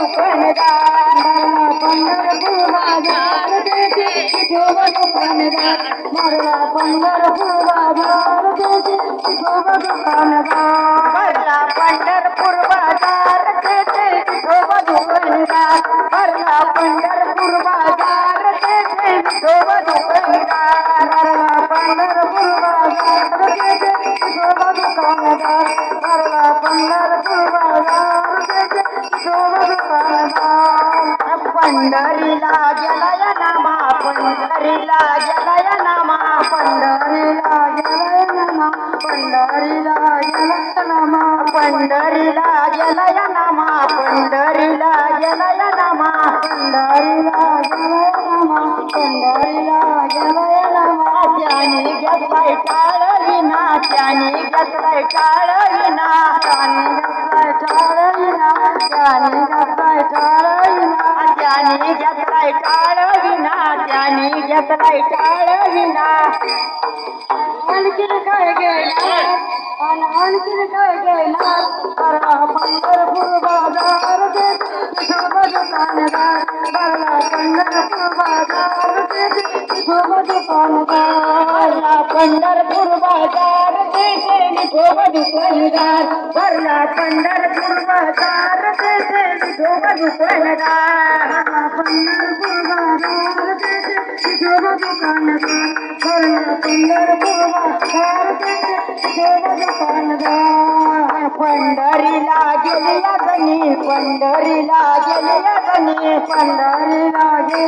मरला पंढरपूर बाजार तेचे विठोब दुकानदार मरला पंढरपूर बाजार तेचे विठोब दुकानदार मरला पंढरपूर बाजार तेचे विठोब दुकानदार मरला पंढरपूर बाजार तेचे विठोब पंढरपूर बाजार पंढरीला जलय नमा पंढरीला जलय नमा पंढरीला जलय नमा पंढरीला जलय नमा पंढरीला जलय नमा पंढरीला जलय नमा पंढरीला जलय नमा पंढरीला जलय नमा त्याने घेतलाय काळ विना त्याने घेतलाय काळ त्याने घेतलाय टाळविना आणखीन काय गेला आणखीन काय गेला भरला पंढरपूर बाजार दुकानदार भरला पंढरपूर बाजार तेथे दुकानदार भरला पंढरपूर बाजार तेथे शोभा दुकानदार भरला पंढरपूर बाजार तेथे दुकानदार पंढरपूर बाजार तेथे दुकानदार भरला पंढरपूर बाजार दुकानदार पंढरीला गेली पंढरीला गेली पंडारी राजे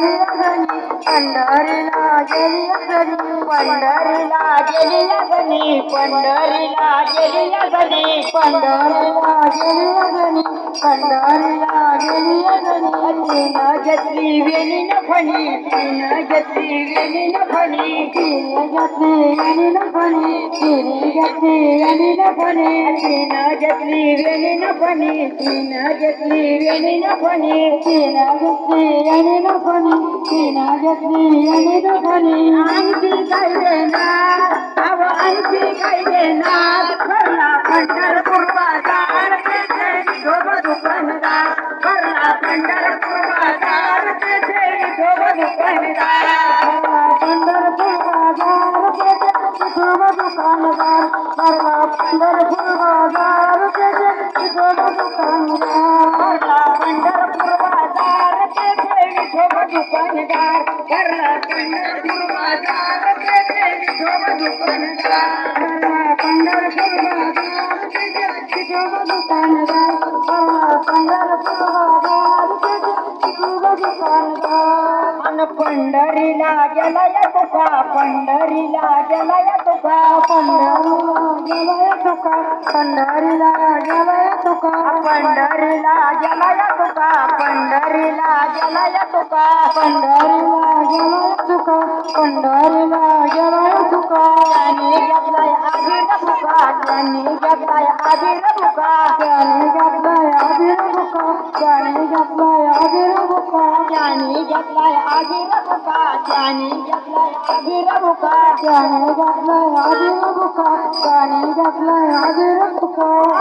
पंडारी गेली जनी पंढरीला गेली जनी पंढरीला गेली जनी पंढरीला गेली जनी पंढरीला गेली जनी तीन घेतली वेणी न फणी तीन घेतली वेणी न फणी तीन घेतली वेणी न फणी तीन घेतली वेणी न फणी तीन घेतली वेणी न फणी तीन घेतली वेणी न फणी तीन घेतली वेणी न फणी तीन घेतली वेणी न फणी মনি আইটি গাইবে না আব আইটি গাইবে না। করলা পন্ডরপুর বাজার কেছে ধোব দোকানদার। করলা পন্ডরপুর বাজার কেছে ধোব দোকানদার। পন্ডরপুর বাজার কেছে ধোব দোকানদার। করলা পন্ডরপুর বাজার কেছে ধোব দোকানদার। दुकानदार करला पंढरपुरबाजार शिटोबा दुकानदार करला पंढरपुरबाजार शिटोबा दुकानदार करला पंढरपुरबाजार शिटोबा दुकानदार अन पंढरीला गेलाय तसा पंढरीला गेलाय तसा पंढरीला गेलाय तसा पंढरीला गेला पंढरीला गेलाय तुका पंढरीला गेलाय तुका पंढरीला गेलाय तुका पंढरीला तुका. त्याने घेतलाय आधी तुका त्याने घेतलाय आधी तुका. त्याने घेतलाय आधी तुका त्याने घेतलाय आधी तुका. त्याने घेतलाय आधी तुका त्याने घेतलाय आधी तुका. त्याने घेतलाय आधी तुका त्याने घेतलाय आधी तुका.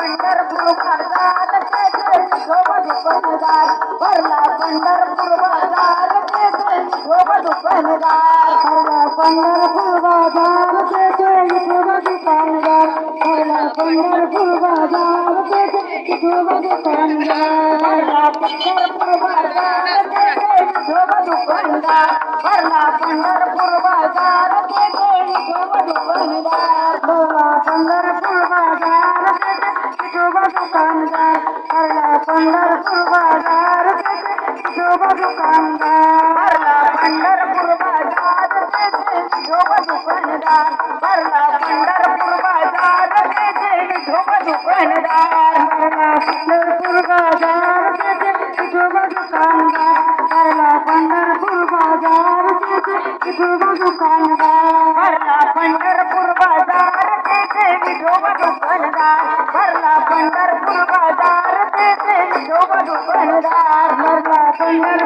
पंढरपूर बाजार तेथे शोभा दुकानदार भरला पंढरपूर बाजार तेथे शोभा दुकानदार भरला पंढरपूर बाजार तेथे शोभा दुकानदार भरला पंढरपूर बाजार तेथे शोभा दुकानदार भरला पंढरपूर बाजार तेथे शोभा दुकानदार भरला पंढरपूर दुकानदार भरला पंढरपूर बाजार तेथे दुकानदार भरला पंढरपूर बाजार तेथे दुकानदार भरला पंढरपूर बाजार तेथे दुकानदार भरला पंढरपूर बाजार तेथे दुकानदार भरला पंढरपूर बाजार तेथे दुकानदार भरला पंढरपूर बाजार तेथे दुकानदार भरला पंढर மதுவனதார் மர்ம துயர்